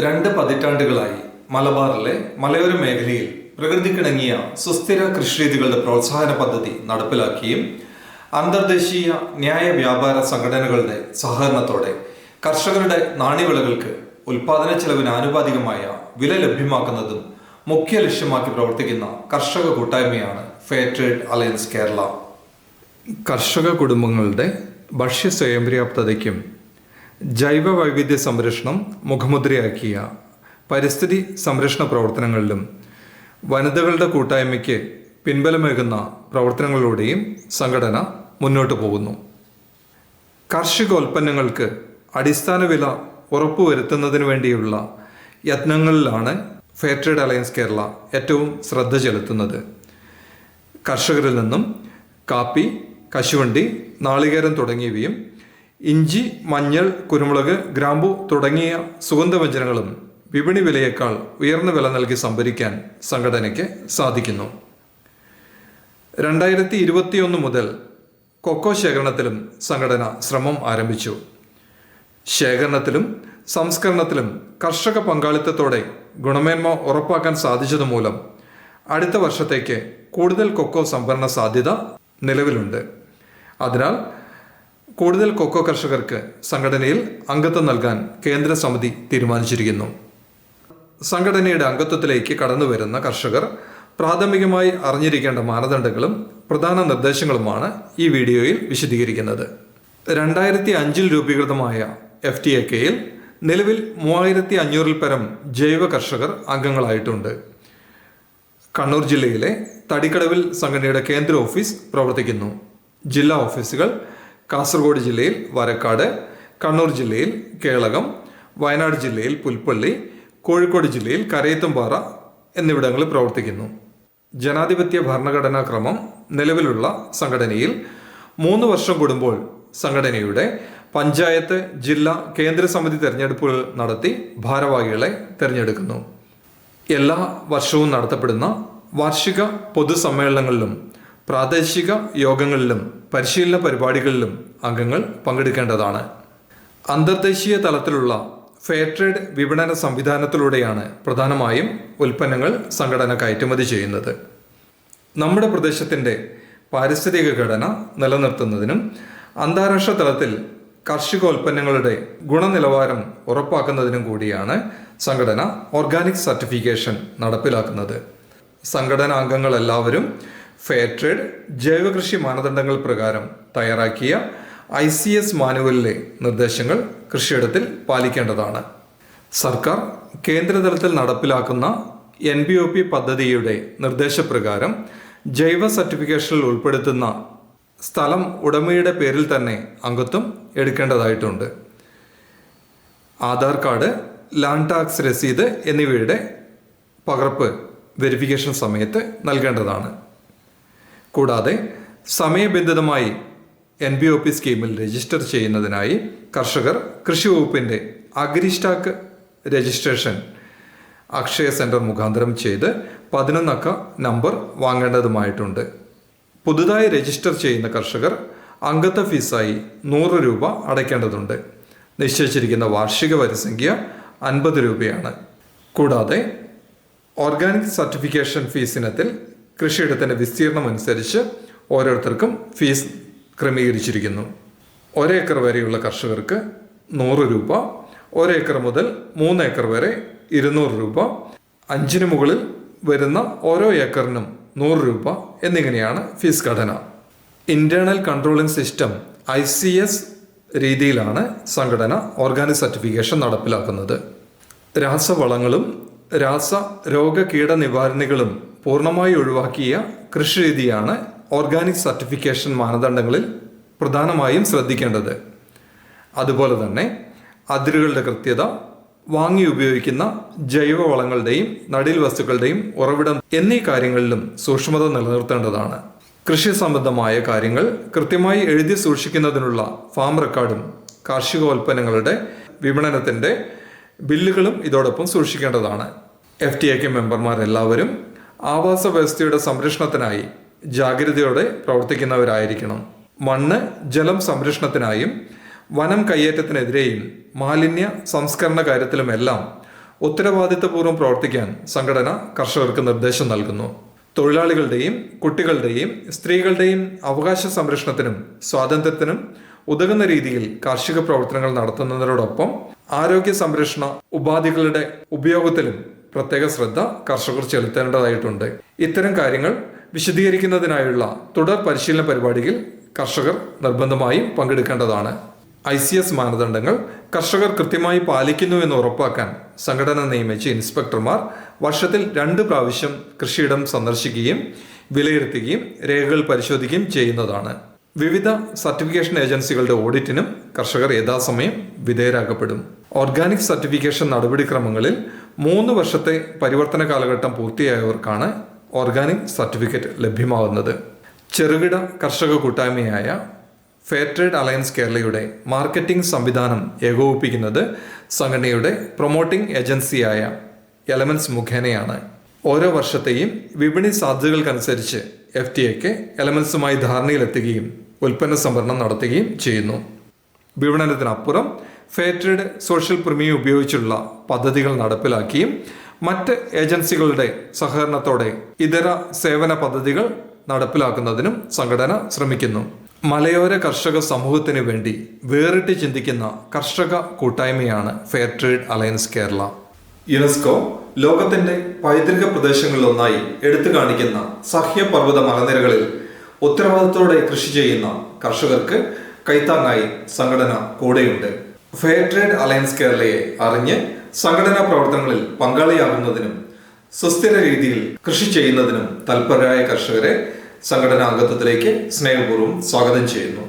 രണ്ട് പതിറ്റാണ്ടുകളായി മലബാറിലെ മലയോര മേഖലയിൽ പ്രകൃതിക്കിണങ്ങിയ സുസ്ഥിര കൃഷിരീതികളുടെ പ്രോത്സാഹന പദ്ധതി നടപ്പിലാക്കിയും അന്തർദേശീയ ന്യായ വ്യാപാര സംഘടനകളുടെ സഹകരണത്തോടെ കർഷകരുടെ നാണ്യവിളകൾക്ക് ഉൽപാദന ചെലവിന് ആനുപാതികമായ വില ലഭ്യമാക്കുന്നതും മുഖ്യ ലക്ഷ്യമാക്കി പ്രവർത്തിക്കുന്ന കർഷക കൂട്ടായ്മയാണ് ഫെയർ ട്രേഡ് അലയൻസ് കേരള കർഷക കുടുംബങ്ങളുടെ ഭക്ഷ്യ സ്വയം പര്യാപ്തതയ്ക്കും ജൈവ വൈവിധ്യ സംരക്ഷണം മുഖമുദ്രയാക്കിയ പരിസ്ഥിതി സംരക്ഷണ പ്രവർത്തനങ്ങളിലും വനിതകളുടെ കൂട്ടായ്മയ്ക്ക് പിൻബലമേകുന്ന പ്രവർത്തനങ്ങളിലൂടെയും സംഘടന മുന്നോട്ട് പോകുന്നു. കാർഷികോൽപ്പന്നങ്ങൾക്ക് അടിസ്ഥാന വില ഉറപ്പുവരുത്തുന്നതിന് വേണ്ടിയുള്ള യത്നങ്ങളിലാണ് ഫെയർ ട്രേഡ് അലയൻസ് കേരള ഏറ്റവും ശ്രദ്ധ ചെലുത്തുന്നത്. കർഷകരിൽ നിന്നും കാപ്പി കശുവണ്ടി നാളികേരം തുടങ്ങിയവയും ഇഞ്ചി മഞ്ഞൾ കുരുമുളക് ഗ്രാമ്പു തുടങ്ങിയ സുഗന്ധവ്യഞ്ജനങ്ങളും വിപണി വിലയേക്കാൾ ഉയർന്ന വില നൽകി സംഭരിക്കാൻ സംഘടനയ്ക്ക് സാധിക്കുന്നു. രണ്ടായിരത്തി ഇരുപത്തിയൊന്ന് മുതൽ കൊക്കോ ശേഖരണത്തിലും സംഘടന ശ്രമം ആരംഭിച്ചു. ശേഖരണത്തിലും സംസ്കരണത്തിലും കർഷക പങ്കാളിത്തത്തോടെ ഗുണമേന്മ ഉറപ്പാക്കാൻ സാധിച്ചതുമൂലം അടുത്ത വർഷത്തേക്ക് കൂടുതൽ കൊക്കോ സംഭരണ സാധ്യത നിലവിലുണ്ട്. അതിനാൽ കൂടുതൽ കൊക്കോ കർഷകർക്ക് സംഘടനയിൽ അംഗത്വം നൽകാൻ കേന്ദ്ര സമിതി തീരുമാനിച്ചിരിക്കുന്നു. സംഘടനയുടെ അംഗത്വത്തിലേക്ക് കടന്നു വരുന്ന കർഷകർ പ്രാഥമികമായി അറിഞ്ഞിരിക്കേണ്ട മാനദണ്ഡങ്ങളും പ്രധാന നിർദ്ദേശങ്ങളുമാണ് ഈ വീഡിയോയിൽ വിശദീകരിക്കുന്നത്. രണ്ടായിരത്തി അഞ്ചിൽ രൂപീകൃതമായ എഫ് ടി എ കെയിൽ നിലവിൽ മൂവായിരത്തി അഞ്ഞൂറിൽ പരം ജൈവ കർഷകർ അംഗങ്ങളായിട്ടുണ്ട്. കണ്ണൂർ ജില്ലയിലെ തടിക്കടവിൽ സംഘടനയുടെ കേന്ദ്ര ഓഫീസ് പ്രവർത്തിക്കുന്നു. ജില്ലാ ഓഫീസുകൾ കാസർഗോഡ് ജില്ലയിൽ വരക്കാട് കണ്ണൂർ ജില്ലയിൽ കേളകം വയനാട് ജില്ലയിൽ പുൽപ്പള്ളി കോഴിക്കോട് ജില്ലയിൽ കരയത്തുംപാറ എന്നിവിടങ്ങളിൽ പ്രവർത്തിക്കുന്നു. ജനാധിപത്യ ഭരണഘടനാ ക്രമം നിലവിലുള്ള സംഘടനയിൽ മൂന്ന് വർഷം കൂടുമ്പോൾ സംഘടനയുടെ പഞ്ചായത്ത് ജില്ലാ കേന്ദ്ര സമിതി തെരഞ്ഞെടുപ്പുകൾ നടത്തി ഭാരവാഹികളെ തിരഞ്ഞെടുക്കുന്നു. എല്ലാ വർഷവും നടത്തപ്പെടുന്ന വാർഷിക പൊതുസമ്മേളനങ്ങളിലും പ്രാദേശിക യോഗങ്ങളിലും പരിശീലന പരിപാടികളിലും അംഗങ്ങൾ പങ്കെടുക്കേണ്ടതാണ്. അന്തർദേശീയ തലത്തിലുള്ള ഫെയർ ട്രേഡ് വിപണന സംവിധാനത്തിലൂടെയാണ് പ്രധാനമായും ഉൽപ്പന്നങ്ങൾ സംഘടന കയറ്റുമതി ചെയ്യുന്നത്. നമ്മുടെ പ്രദേശത്തിന്റെ പാരിസ്ഥിതിക ഘടന നിലനിർത്തുന്നതിനും അന്താരാഷ്ട്ര തലത്തിൽ കാർഷികോൽപ്പന്നങ്ങളുടെ ഗുണനിലവാരം ഉറപ്പാക്കുന്നതിനും കൂടിയാണ് സംഘടന ഓർഗാനിക് സർട്ടിഫിക്കേഷൻ നടപ്പിലാക്കുന്നത്. സംഘടനാംഗങ്ങളെല്ലാവരും ഫെയർ ട്രേഡ് ജൈവകൃഷി മാനദണ്ഡങ്ങൾ പ്രകാരം തയ്യാറാക്കിയ ഐ സി എസ് മാനുവലിലെ നിർദ്ദേശങ്ങൾ കൃഷിയിടത്തിൽ പാലിക്കേണ്ടതാണ്. സർക്കാർ കേന്ദ്രതലത്തിൽ നടപ്പിലാക്കുന്ന എൻ ബി ഒ പി പദ്ധതിയുടെ നിർദ്ദേശപ്രകാരം ജൈവ സർട്ടിഫിക്കേഷനിൽ ഉൾപ്പെടുത്തുന്ന സ്ഥലം ഉടമയുടെ പേരിൽ തന്നെ അംഗത്വം എടുക്കേണ്ടതായിട്ടുണ്ട്. ആധാർ കാർഡ് ലാൻഡ് ടാക്സ് രസീത് എന്നിവയുടെ പകർപ്പ് വെരിഫിക്കേഷൻ സമയത്ത് നൽകേണ്ടതാണ്. കൂടാതെ സമയബന്ധിതമായി എൻ ബി ഒ പി സ്കീമിൽ രജിസ്റ്റർ ചെയ്യുന്നതിനായി കർഷകർ കൃഷി വകുപ്പിന്റെ അഗ്രിസ്റ്റാക്ക് രജിസ്ട്രേഷൻ അക്ഷയ സെന്റർ മുഖാന്തരം ചെയ്ത് പതിനൊന്നക്ക നമ്പർ വാങ്ങേണ്ടതുമായിട്ടുണ്ട്. പുതുതായി രജിസ്റ്റർ ചെയ്യുന്ന കർഷകർ അംഗത്വ ഫീസായി നൂറ് രൂപ അടയ്ക്കേണ്ടതുണ്ട്. നിശ്ചയിച്ചിരിക്കുന്ന വാർഷിക വരിസംഖ്യ അൻപത് രൂപയാണ്. കൂടാതെ ഓർഗാനിക് സർട്ടിഫിക്കേഷൻ ഫീസ് ഇനത്തിൽ കൃഷിയിടത്തിന്റെ വിസ്തീർണം അനുസരിച്ച് ഓരോരുത്തർക്കും ഫീസ് ക്രമീകരിച്ചിരിക്കുന്നു. ഒരേക്കർ വരെയുള്ള കർഷകർക്ക് നൂറ് രൂപ ഒരേക്കർ മുതൽ മൂന്ന് ഏക്കർ വരെ ഇരുന്നൂറ് രൂപ അഞ്ചിന് മുകളിൽ വരുന്ന ഓരോ ഏക്കറിനും നൂറ് രൂപ എന്നിങ്ങനെയാണ് ഫീസ് ഘടന. Internal controlling system I C S രീതിയിലാണ് സംഘടന ഓർഗാനിക് സർട്ടിഫിക്കേഷൻ നടപ്പിലാക്കുന്നത്. രാസവളങ്ങളും രാസ രോഗ കീട നിവാരണികളും പൂർണമായി ഒഴിവാക്കിയ കൃഷി രീതിയാണ് ഓർഗാനിക് സർട്ടിഫിക്കേഷൻ മാനദണ്ഡങ്ങളിൽ പ്രധാനമായും ശ്രദ്ധിക്കേണ്ടത്. അതുപോലെ തന്നെ അതിരുകളുടെ കൃത്യത വാങ്ങി ഉപയോഗിക്കുന്ന ജൈവവളങ്ങളുടെയും നടീൽ വസ്തുക്കളുടെയും ഉറവിടം എന്നീ കാര്യങ്ങളിലും സൂക്ഷ്മത നിലനിർത്തേണ്ടതാണ്. കൃഷി സംബന്ധമായ കാര്യങ്ങൾ കൃത്യമായി എഴുതി സൂക്ഷിക്കുന്നതിനുള്ള ഫാം റെക്കോർഡും കാർഷികോൽപ്പന്നങ്ങളുടെ വിപണനത്തിന്റെ ബില്ലുകളും ഇതോടൊപ്പം സൂക്ഷിക്കേണ്ടതാണ്. എഫ് ടി എ കെ മെമ്പർമാരെല്ലാവരും ആവാസ വ്യവസ്ഥയുടെ സംരക്ഷണത്തിനായി ജാഗ്രതയോടെ പ്രവർത്തിക്കുന്നവരായിരിക്കണം. മണ്ണ് ജലം സംരക്ഷണത്തിനായും വനം കയ്യേറ്റത്തിനെതിരെയും മാലിന്യ സംസ്കരണ കാര്യത്തിലുമെല്ലാം ഉത്തരവാദിത്തപൂർവം പ്രവർത്തിക്കാൻ സംഘടന കർഷകർക്ക് നിർദ്ദേശം നൽകുന്നു. തൊഴിലാളികളുടെയും കുട്ടികളുടെയും സ്ത്രീകളുടെയും അവകാശ സംരക്ഷണത്തിനും സ്വാതന്ത്ര്യത്തിനും ഉതകുന്ന രീതിയിൽ കാർഷിക പ്രവർത്തനങ്ങൾ നടത്തുന്നതിനോടൊപ്പം ആരോഗ്യ സംരക്ഷണ ഉപാധികളുടെ ഉപയോഗത്തിലും പ്രത്യേക ശ്രദ്ധ കർഷകർ ചെലുത്തേണ്ടതായിട്ടുണ്ട്. ഇത്തരം കാര്യങ്ങൾ വിശദീകരിക്കുന്നതിനായുള്ള തുടർ പരിശീലന പരിപാടിയിൽ കർഷകർ നിർബന്ധമായും പങ്കെടുക്കേണ്ടതാണ്. ഐ സി എസ് മാനദണ്ഡങ്ങൾ കർഷകർ കൃത്യമായി പാലിക്കുന്നു എന്ന് ഉറപ്പാക്കാൻ സംഘടന നിയമിച്ച ഇൻസ്പെക്ടർമാർ വർഷത്തിൽ രണ്ട് പ്രാവശ്യം കൃഷിയിടം സന്ദർശിക്കുകയും വിലയിരുത്തുകയും രേഖകൾ പരിശോധിക്കുകയും ചെയ്യുന്നതാണ്. വിവിധ സർട്ടിഫിക്കേഷൻ ഏജൻസികളുടെ ഓഡിറ്റിനും കർഷകർ യഥാസമയം വിധേയരാക്കപ്പെടും. ഓർഗാനിക് സർട്ടിഫിക്കേഷൻ നടപടിക്രമങ്ങളിൽ മൂന്ന് വർഷത്തെ പരിവർത്തന കാലഘട്ടം പൂർത്തിയായവർക്കാണ് ഓർഗാനിക് സർട്ടിഫിക്കറ്റ് ലഭ്യമാകുന്നത്. ചെറുകിട കർഷക കൂട്ടായ്മയായ ഫെയർ ട്രേഡ് അലയൻസ് കേരളയുടെ മാർക്കറ്റിംഗ് സംവിധാനം ഏകോപിപ്പിക്കുന്നത് സംഘടനയുടെ പ്രൊമോട്ടിംഗ് ഏജൻസിയായ എലമെൻസ് മുഖേനയാണ്. ഓരോ വർഷത്തെയും വിപണി സാധ്യതകൾക്കനുസരിച്ച് എഫ് ടി എക്ക് എലമെൻസുമായി ധാരണയിലെത്തുകയും ഉൽപ്പന്ന സംഭരണം നടത്തുകയും ചെയ്യുന്നു. വിപണനത്തിനപ്പുറം ട്രേഡ് സോഷ്യൽ പ്രീമിയം ഉപയോഗിച്ചുള്ള പദ്ധതികൾ നടപ്പിലാക്കിയും മറ്റ് ഏജൻസികളുടെ സഹകരണത്തോടെ ഇതര സേവന പദ്ധതികൾ നടപ്പിലാക്കുന്നതിനും സംഘടന ശ്രമിക്കുന്നു. മലയോര കർഷക സമൂഹത്തിന് വേണ്ടി വേറിട്ട് ചിന്തിക്കുന്ന കർഷക കൂട്ടായ്മയാണ് fair trade alliance Kerala. UNESCO ലോകത്തിന്റെ പൈതൃക പ്രദേശങ്ങളിലൊന്നായി എടുത്തു കാണിക്കുന്ന സഹ്യപർവത മലനിരകളിൽ ഉത്തരവാദിത്തോടെ കൃഷി ചെയ്യുന്ന കർഷകർക്ക് കൈത്താങ്ങായി സംഘടന കൂടെയുണ്ട്. ഫെയർ ട്രേഡ് അലയൻസ് കേരളയെ അറിഞ്ഞ് സംഘടനാ പ്രവർത്തനങ്ങളിൽ പങ്കാളിയാകുന്നതിനും സുസ്ഥിര രീതിയിൽ കൃഷി ചെയ്യുന്നതിനും തൽപരരായ കർഷകരെ സംഘടനാ അംഗത്വത്തിലേക്ക് സ്നേഹപൂർവം സ്വാഗതം ചെയ്യുന്നു.